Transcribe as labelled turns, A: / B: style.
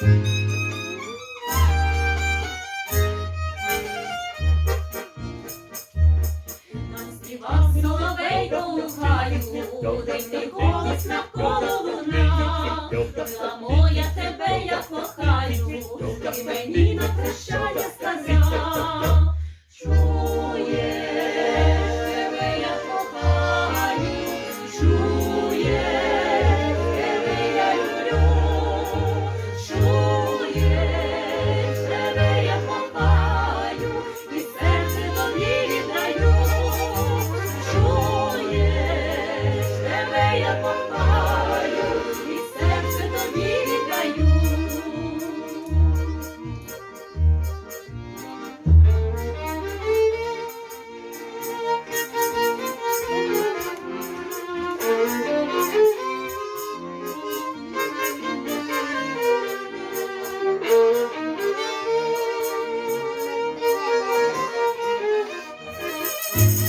A: День голос навколо луна, мила моя тебе я кохаю, ти мені на прощання Thank you.